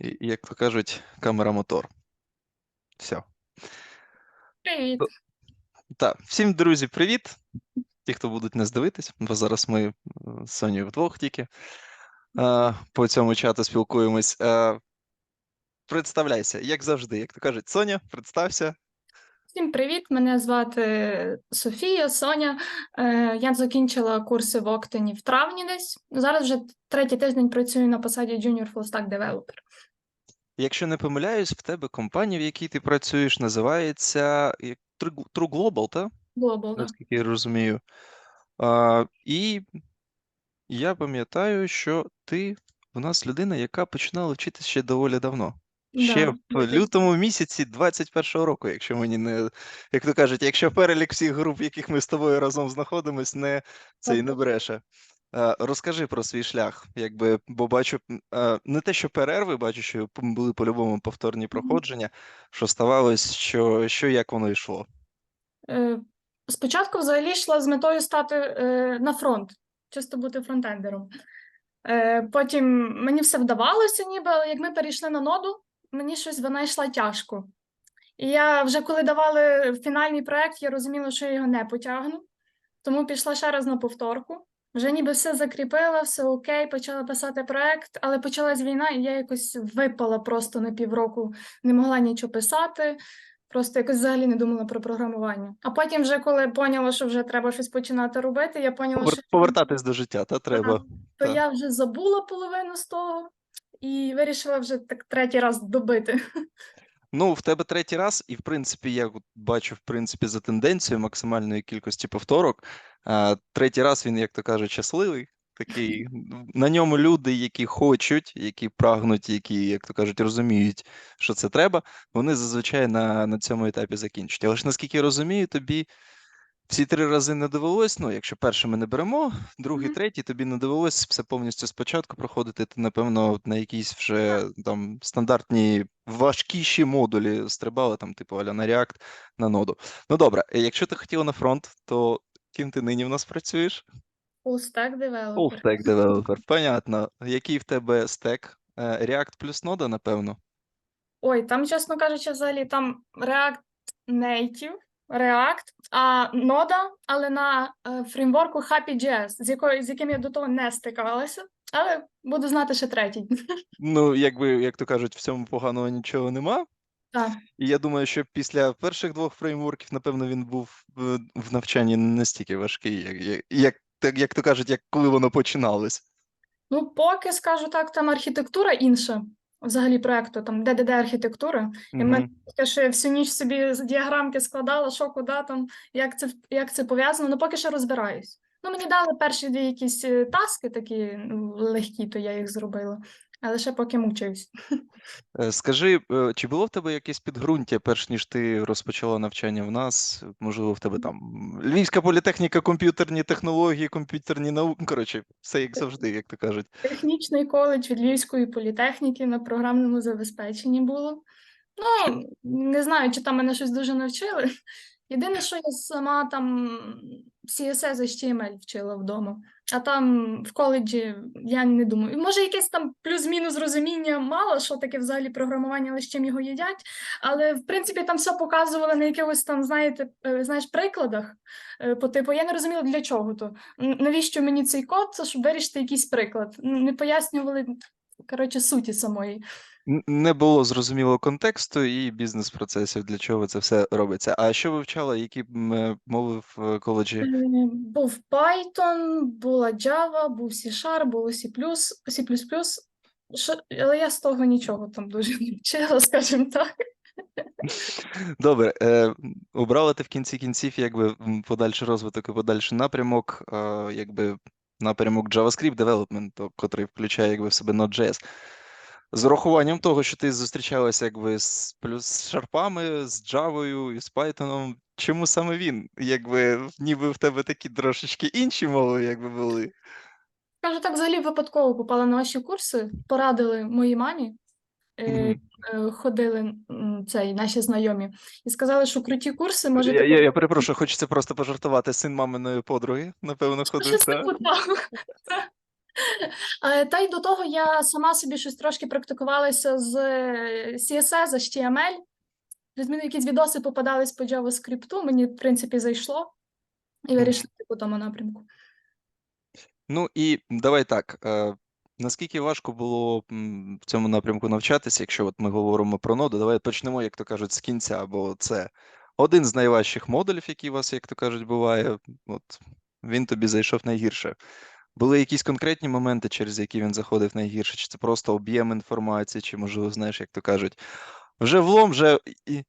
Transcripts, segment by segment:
Як то кажуть, камера мотор. Все. Привіт. Так, всім, друзі, привіт. Ті, хто будуть нас дивитись, бо зараз ми е, з Сонією вдвох тільки е, по цьому чату спілкуємось. Е, Представляйся, як завжди, як то кажуть, Соня, представся. Всім привіт. Мене звати Софія, Соня. Е, Я закінчила курси в Октоні в травні десь. Зараз вже третій тиждень працюю на посаді Junior Full Stack Developer. Якщо не помиляюсь, в тебе компанія, в якій ти працюєш, називається True Global, так? Global, да. наскільки я розумію. А, і я пам'ятаю, що ти в нас людина, яка починала вчитися ще доволі давно. Ще Да, в лютому місяці 21-го року, якщо мені не, як то кажуть, якщо перелік всіх груп, в яких ми з тобою разом знаходимось, не цей не бреше. А, розкажи про свій шлях, якби, бо бачу, не те, що перерви, бачу, що були по-любому повторні проходження, що ставалось, що, що як воно йшло. Е, Спочатку взагалі йшла з метою стати е, на фронт, чисто бути фронтендером. Е, Потім мені все вдавалося, ніби, але як ми перейшли на ноду, мені щось вона йшла тяжко. І я вже коли давали фінальний проект, я розуміла, що я його не потягну. Тому пішла ще раз на повторку. Вже ніби все закріпила, все окей, почала писати проект, але почалась війна, і я якось випала просто на півроку, не могла нічого писати. Просто якось взагалі не думала про програмування. А потім, вже коли поняла, що вже треба щось починати робити, я поняла, Повер- що Повертатись до життя, та треба. то так. я вже забула половину з того і вирішила вже так третій раз добити. Ну, в тебе третій раз, і в принципі, я бачу, в принципі, за тенденцією максимальної кількості повторок. А, третій раз він, як то кажуть, щасливий. Такий на ньому люди, які хочуть, які прагнуть, які, як то кажуть, розуміють, що це треба, вони зазвичай на, на цьому етапі закінчують. Але ж наскільки я розумію, тобі всі три рази не довелось. Ну, якщо перший ми не беремо, другий, Мгм. третій, тобі не довелось все повністю спочатку проходити. Ти, напевно, на якісь вже там стандартні важкіші модулі стрибала, там, типу, аля на React, на ноду. Ну добре, е, якщо ти хотіла на фронт, то ким ти нині в нас працюєш? Full stack developer. Full stack developer. Понятно. Який в тебе стек? Е, React плюс нода, напевно. Ой, там, чесно кажучи, взагалі там React Native, React, а нода, але на е, фреймворку Happy.js, з якою з яким я до того не стикалася, але буду знати ще третій. Ну, якби, як то кажуть, в цьому поганого нічого нема. Так. І я думаю, що після перших двох фреймворків, напевно, він був е, в навчанні не настільки важкий, як, як, як, як то кажуть, як коли воно починалось. Ну, поки скажу так, там архітектура інша. Взагалі проекту, там ДДД архітектура. І мене я всю ніч собі з діаграмки складала, що куди там, як це, як це пов'язано, ну поки що розбираюсь. Ну, мені дали перші дві якісь е, таски такі ну, легкі, то я їх зробила. Але ще поки мучаюсь. Е, Скажи, е, чи було в тебе якесь підґрунтя, перш ніж ти розпочала навчання в нас? Можливо, в тебе там Львівська політехніка, комп'ютерні технології, комп'ютерні науки. Коротше, все як завжди, як то кажуть. Технічний коледж від Львівської політехніки на програмному забезпеченні було. Ну, не знаю, чи там мене щось дуже навчили. Єдине, що я сама там CSS HTML вчила вдома, а там в коледжі я не думаю. Може, якесь там плюс-мінус розуміння мало, що таке взагалі програмування, але з чим його їдять. Але в принципі там все показували на якихось там, знаєте, е, знаєш, прикладах. Е, По типу, я не розуміла, для чого то. Навіщо мені цей код? Щоб вирішити якийсь приклад. Не пояснювали коротше суті самої. Не було зрозумілого контексту і бізнес-процесів, для чого це все робиться. А що ви вчала, які мови в е, коледжі? Е, Був Python, була Java, був C-Sharp, було C++, C++. Але я з того нічого там дуже не вчила, скажімо так. Добре, е, обрала ти в кінці кінців якби подальший розвиток і подальший напрямок, е, якби напрямок JavaScript Development, котрий включає якби в себе Node.js. З урахуванням того, що ти зустрічалася якби з плюс з шарпами, з Java і з Python, чому саме він? Якби ніби в тебе такі трошечки інші мови, якби були. Кажу, так взагалі випадково попала на ваші курси, порадили моїй мамі. Мгм. е, ходили цей, наші знайомі, і сказали, що круті курси можете Я, я, я перепрошую, хочеться просто пожартувати. Син маминої подруги, напевно, ходив. Та? Е, Та й до того я сама собі щось трошки практикувалася з е, CSS, HTML. Десь якісь відоси попадались по JavaScript, мені, в принципі, зайшло. І Мгм. вирішила по тому напрямку. Ну і давай так. Е, наскільки важко було в цьому напрямку навчатися, якщо от ми говоримо про ноду, давай почнемо, як то кажуть, з кінця, бо це один з найважчих модулів, які у вас, як то кажуть, буває. От він тобі зайшов найгірше. Були якісь конкретні моменти, через які він заходив найгірше, чи це просто об'єм інформації, чи, можливо, знаєш, як то кажуть, вже влом, вже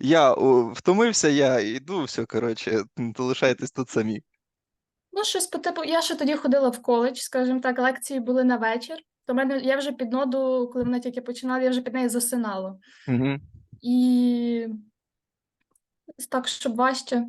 я втомився, я йду, все, коротше, залишайтесь тут самі. Ну, щось по типу, я ще тоді ходила в коледж, скажімо так, лекції були на вечір. То мене я вже під ноду, коли вона тільки починала, я вже під нею засинала. Угу. І так, щоб важче.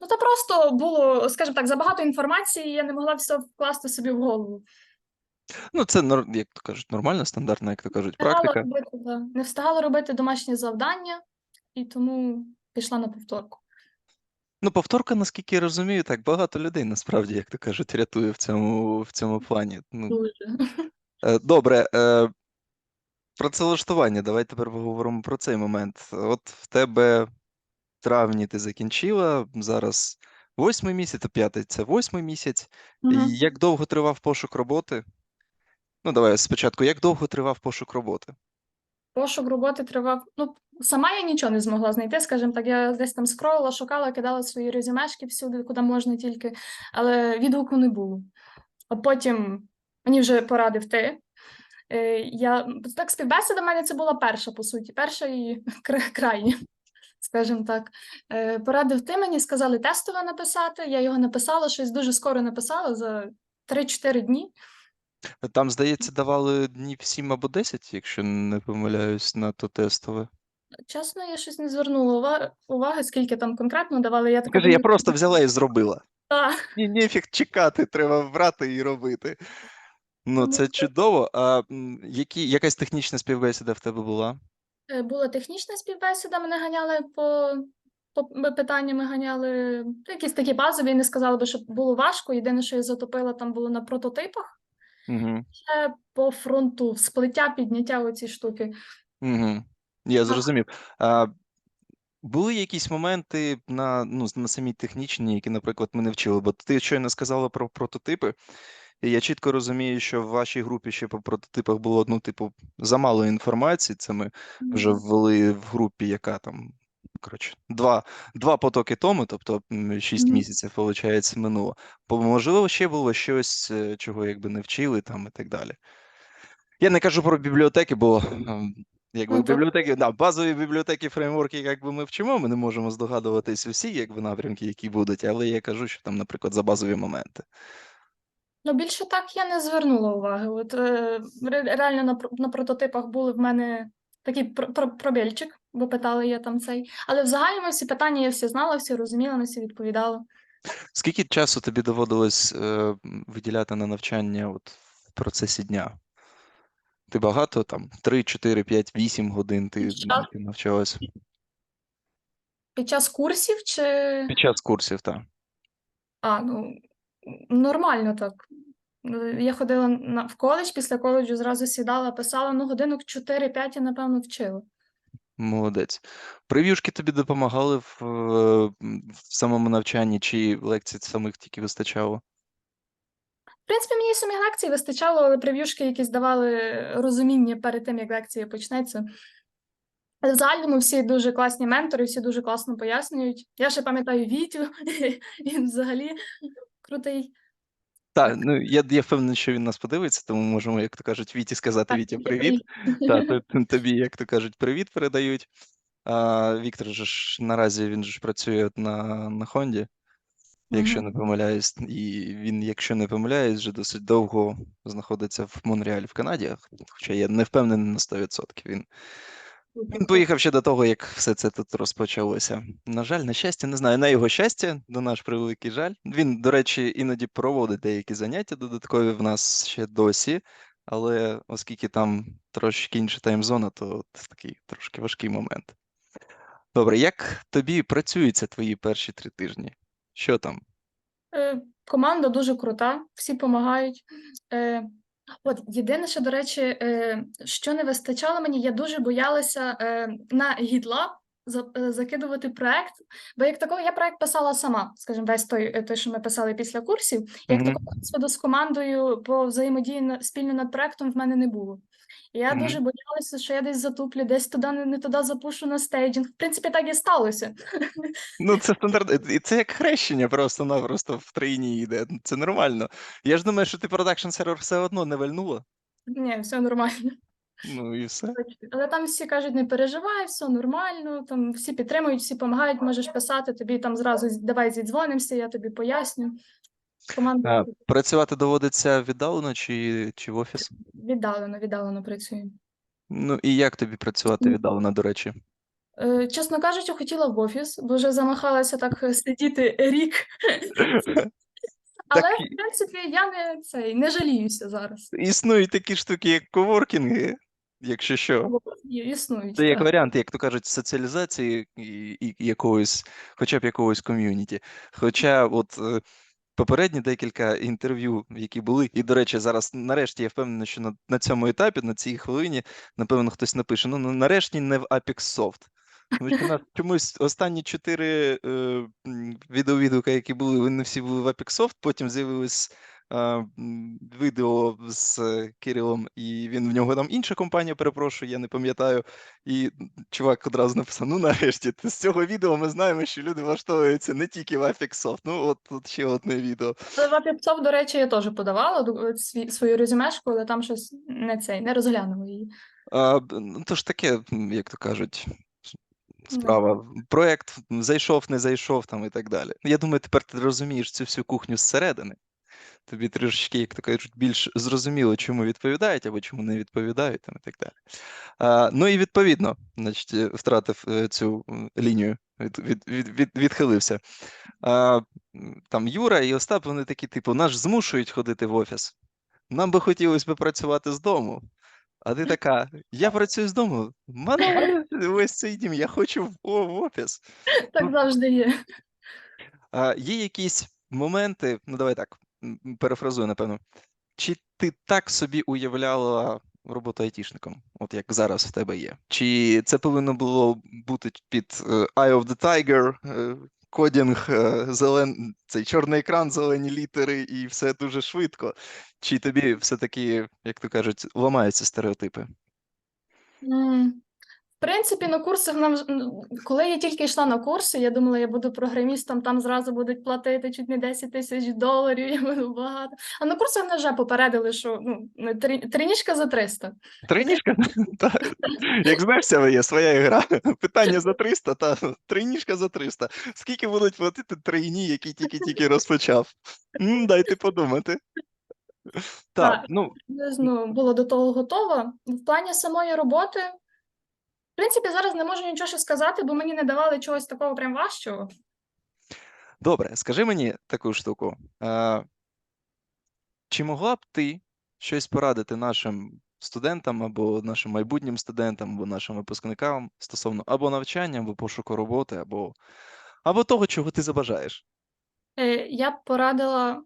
Ну, то просто було, скажімо так, забагато інформації, і я не могла все вкласти собі в голову. Ну, це як то кажуть, нормальна, стандартна, як то кажуть, Встигала практика. робити, да. Не встигала робити домашні завдання, і тому пішла на повторку. Ну, повторка, наскільки я розумію, так багато людей насправді, як то кажуть, рятує в цьому, в цьому плані. Ну, Дуже. е, добре, е, працевлаштування. Давай тепер поговоримо про цей момент. От в тебе травні ти закінчила, зараз восьмий місяць, а п'ятий це восьмий місяць. Мгм. Як довго тривав пошук роботи? Ну, давай спочатку, як довго тривав пошук роботи? Пошук роботи тривав. Ну, сама я нічого не змогла знайти, скажімо так. Я десь там скролила, шукала, кидала свої резюмешки всюди, куди можна тільки, але відгуку не було. А потім мені вже порадив ти. Е, Я так, співбесіда в мене це була перша, по суті, перша і кра- крайня, скажімо так. Е, Порадив ти мені, сказали тестове написати. Я його написала, щось дуже скоро написала за 3-4 дні. Там, здається, давали днів 7 або 10, якщо не помиляюсь, на то тестове. Чесно, я щось не звернула уваги, скільки там конкретно давали. Я така Кажи, я просто взяла і зробила. «Та». Ні, ніфіг чекати, треба брати і робити. Ну, це чудово. А які, якась технічна співбесіда в тебе була? Е, Була технічна співбесіда, мене ганяли по, по питаннями, ганяли якісь такі базові, не сказала би, що було важко. Єдине, що я затопила, там було на прототипах, Угу. ще по фронту, сплиття, підняття оці штуки. Угу. Я зрозумів. А, були якісь моменти на, ну, на самій технічній, які, наприклад, ми не вчили? Бо ти щойно сказала про прототипи, і я чітко розумію, що в вашій групі ще по прототипах було, ну, типу, замало інформації. Це ми вже ввели в групі, яка там, коротше, два, два потоки тому, тобто шість місяців, виходить, минуло. Бо, можливо, ще було щось, е, чого якби не вчили там і так далі. Я не кажу про бібліотеки, бо ем, якби Ну, бібліотеки, да, базові бібліотеки, фреймворки, якби ми вчимо, ми не можемо здогадуватись усі якби напрямки, які будуть, але я кажу, що там, наприклад, за базові моменти. Ну, більше так я не звернула уваги. От е, реально на, на прототипах були в мене такий про- про- пробільчик, бо питали я там цей. Але в загальному всі питання я всі знала, всі розуміла, на всі відповідала. Скільки часу тобі доводилось е, виділяти на навчання от, в процесі дня? Ти багато там 3, 4, 5, 8 годин ти, час- ти навчалась Під час курсів чи. під час курсів, так. А, ну нормально так. Я ходила на, в коледж, після коледжу зразу сідала, писала, ну, годинок 4-5 я, напевно, вчила. Молодець. Прев'юшки тобі допомагали в, е, в самому навчанні, чи лекцій самих тільки вистачало? В принципі, мені і самих лекцій вистачало, але прев'юшки якісь давали розуміння перед тим, як лекція почнеться. В загальному всі дуже класні ментори, всі дуже класно пояснюють. Я ще пам'ятаю Вітю, він взагалі крутий. Так, ну я, я впевнений, що він нас подивиться, тому можемо, як то кажуть, Віті сказати Так, Вітя, привіт. То- тобі, як то кажуть, привіт передають. А, Віктор же ж наразі він ж працює на, на Хонді, якщо Мгм. не помиляюсь, і він, якщо не помиляюсь, вже досить довго знаходиться в Монреалі в Канаді, хоча я не впевнений на 100%. Він Він поїхав ще до того, як все це тут розпочалося. На жаль, на щастя, не знаю. На його щастя, на наш превеликий жаль. Він, до речі, іноді проводить деякі заняття додаткові в нас ще досі, але оскільки там трошки інша таймзона, то це такий трошки важкий момент. Добре, як тобі працюються твої перші три тижні? Що там? Е, команда дуже крута, всі допомагають. От єдине, що, до речі, е, що не вистачало мені, я дуже боялася е, на GitLab е, закидувати проект, бо як такого я проект писала сама, скажімо, весь той, той, що ми писали після курсів. Як Мгм. такого досвіду з командою по взаємодії спільно над проектом в мене не було. Я Мгм. дуже боялася, що я десь затуплю, десь туди не, не туди запушу на стейджинг. В принципі, так і сталося. Ну, це стандарт, і це як хрещення просто-напросто в країні йде. Це нормально. Я ж думаю, що ти продакшн сервер все одно не вальнула. Ні, все нормально. Ну і все. Але там всі кажуть, не переживай, все нормально, там всі підтримують, всі допомагають, можеш писати, тобі там зразу давай зідзвонимося, я тобі поясню. Команда працювати доводиться віддалено чи, чи в офіс? віддалено, віддалено працює. Ну і як тобі працювати віддалено, до речі? Е, Чесно кажучи, хотіла в офіс, бо вже замахалася так е, сидіти рік. Але, Так, в принципі, я не цей не жаліюся зараз. Існують такі штуки, як коворкінги, якщо що. Існують. Це як так. варіант, як то кажуть, соціалізації і, і якогось, хоча б якогось ком'юніті. Хоча от е, попередні декілька інтерв'ю, які були, і, до речі, зараз нарешті я впевнений, що на, на цьому етапі, на цій хвилині, напевно, хтось напише: ну, ну нарешті не в Apex Soft. Чомусь останні чотири е, відеовідука, які були, вони всі були в Apex Soft, потім з'явилось м, відео з е, Кирилом, і він в нього там інша компанія, перепрошую, я не пам'ятаю. І чувак одразу написав: ну нарешті, з цього відео ми знаємо, що люди влаштовуються не тільки в Soft. Ну, от тут ще одне відео. В Апіпсов, до речі, я теж подавала е, свою резюмешку, але там щось не цей, не розглянула її. А, ну, то ж таке, як то кажуть, справа. Проект м, зайшов, не зайшов там і так далі. Я думаю, тепер ти розумієш цю всю кухню зсередини. Тобі трішечки, як то кажуть, більш зрозуміло, чому відповідають або чому не відповідають, там і так далі. А, ну і відповідно, значить, е, втратив е, цю лінію, від, від, від, від, відхилився. А, там Юра і Остап, вони такі, типу, нас ж змушують ходити в офіс. Нам би хотілося би працювати з дому. А ти така, я працюю з дому. мене весь цей дім, я хочу в, о, в офіс. Так завжди є. А, є якісь моменти, ну давай так, перефразую, напевно. Чи ти так собі уявляла роботу айтішником, от як зараз в тебе є? Чи це повинно було бути під е, Eye of the Tiger, е, кодінг, е, зелен... цей чорний екран, зелені літери і все дуже швидко? Чи тобі все-таки, як то кажуть, ламаються стереотипи? В принципі, на курсах нам коли я тільки йшла на курси, я думала, я буду програмістом, там зразу будуть платити чуть не 10 тисяч доларів, я буду багато. А на курсах мене вже попередили, що ну, три- тринічка за 300. Тройніжка? Та, Як знаєш, є своя гра. Питання за 300, та тройніжка за 300. Скільки будуть платити тройні, які тільки-тільки розпочав? Дайте подумати. Так, Так. ну, було до того готова. В плані самої роботи, в принципі, зараз не можу нічого ще сказати, бо мені не давали чогось такого прям важчого. добре, скажи мені таку штуку. А, чи могла б ти щось порадити нашим студентам або нашим майбутнім студентам, або нашим випускникам стосовно або навчання, або пошуку роботи, або, або того, чого ти забажаєш? Е, Я б порадила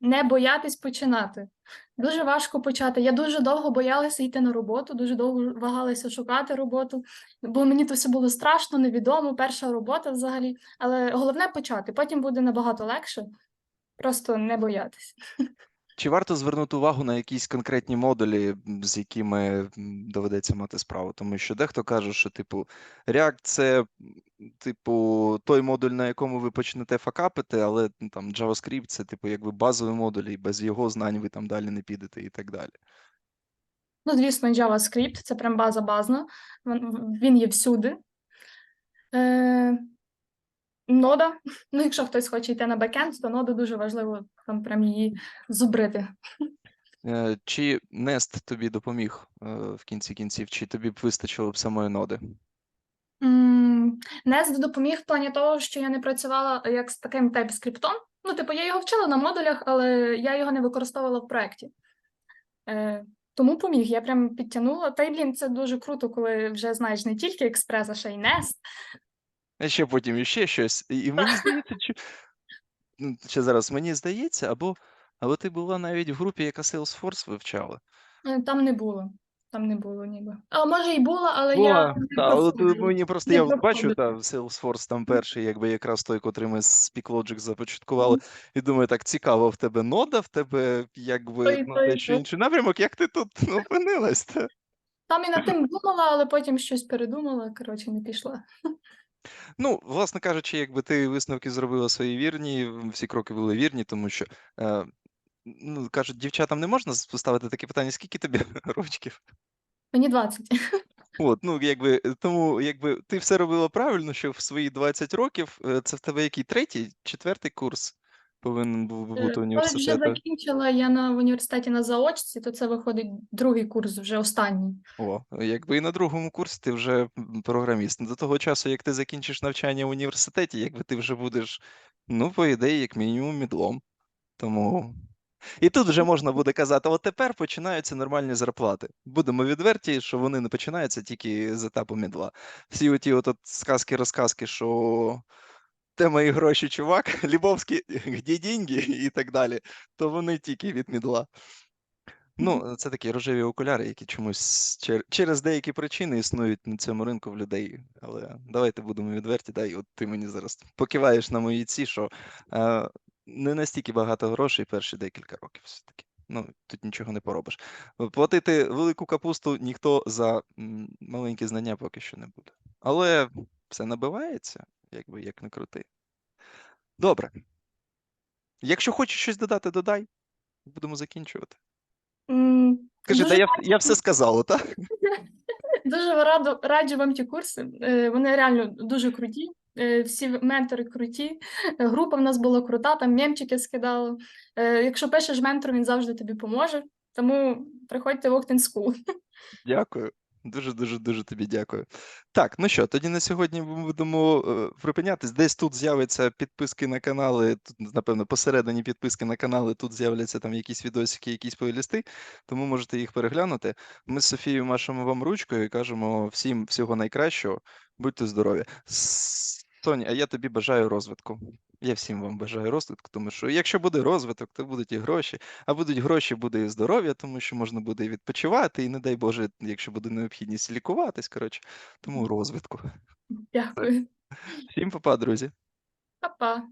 не боятись починати. Дуже важко почати. Я дуже довго боялася йти на роботу, дуже довго вагалася шукати роботу, бо мені то все було страшно, невідомо, перша робота взагалі. Але головне почати, потім буде набагато легше. Просто не боятись. Чи варто звернути увагу на якісь конкретні модулі, з якими доведеться мати справу? Тому що дехто каже, що типу React це типу той модуль, на якому ви почнете факапити, але там JavaScript це типу якби базовий модуль, і без його знань ви там далі не підете і так далі. Ну, звісно, JavaScript це прям база базна, він є всюди. Нода. Ну, якщо хтось хоче йти на бекенд, то ноду дуже важливо там прям її зубрити. Е, Чи Nest тобі допоміг е, в кінці кінців, чи тобі б вистачило б самої ноди? Nest допоміг в плані того, що я не працювала як з таким TypeScript. Ну, типу, я його вчила на модулях, але я його не використовувала в проєкті. Е, тому поміг, я прям підтягнула. Та й блін, це дуже круто, коли вже знаєш не тільки експрес, а ще й Nest. А ще потім іще щось. І мені здається, чи... ну, ще зараз мені здається, або, або ти була навіть в групі, яка Salesforce вивчала. Е, Там не було. Там не було ніби. А може і була, але я Була, не та, от е, проходила. мені просто Не я бачу, проходила. та, Salesforce там перший, якби якраз той, котрий ми з PeakLogic започаткували, і думаю, так цікаво, в тебе нода, в тебе якби Той, ну, той, дещо той. інший напрямок, як ти тут ну, опинилась? Та? Там і над тим думала, але потім щось передумала, коротше, не пішла. Ну, власне кажучи, якби ти висновки зробила свої вірні, всі кроки були вірні, тому що е, ну, кажуть, дівчатам не можна поставити таке питання, скільки тобі рочків? Мені 20. От, ну, якби, е, тому якби ти все робила правильно, що в свої 20 років е, це в тебе який третій, четвертий курс повинен був би Е, бути Коли вже закінчила я на в університеті на заочці, то це виходить другий курс, вже останній. О, якби і на другому курсі ти вже програміст. До того часу, як ти закінчиш навчання в університеті, якби ти вже будеш, ну, по ідеї, як мінімум, мідлом. Тому. І тут вже можна буде казати: от тепер починаються нормальні зарплати. Будемо відверті, що вони не починаються тільки з етапу мідла. Всі оті от, от сказки-розказки, що де мої гроші, чувак, Лібовські, де деньги і так далі, то вони тільки від мідла. Ну, це такі рожеві окуляри, які чомусь чер- через деякі причини існують на цьому ринку в людей. Але давайте будемо відверті, да, і от ти мені зараз покиваєш на мої ці, що е, не настільки багато грошей перші декілька років все-таки. Ну, тут нічого не поробиш. Платити велику капусту ніхто за маленькі знання поки що не буде. Але все набивається, якби як не крути. Добре. Якщо хочеш щось додати, додай. Будемо закінчувати. М, Кажи, дуже та я, я все сказала, так? Дуже раду, раджу вам ті курси. Е, Вони реально дуже круті. Е, Всі ментори круті. Група в нас була крута, там мемчики скидали. Е, Якщо пишеш ментор, він завжди тобі поможе. Тому приходьте в Octane School. Дякую. Дуже, дуже, дуже тобі дякую. Так, ну що, тоді на сьогодні ми будемо е, припинятись. Десь тут з'являться підписки на канали. Тут, напевно, посередині підписки на канали, тут з'являться там якісь відосики, якісь плейлісти, тому можете їх переглянути. Ми з Софією машемо вам ручкою і кажемо всім всього найкращого. Будьте здорові. Соня, а я тобі бажаю розвитку. Я всім вам бажаю розвитку, тому що якщо буде розвиток, то будуть і гроші. А будуть гроші, буде і здоров'я, тому що можна буде і відпочивати, і не дай Боже, якщо буде необхідність лікуватись. Коротше, тому розвитку. Дякую. Всім па-па, друзі. Па-па.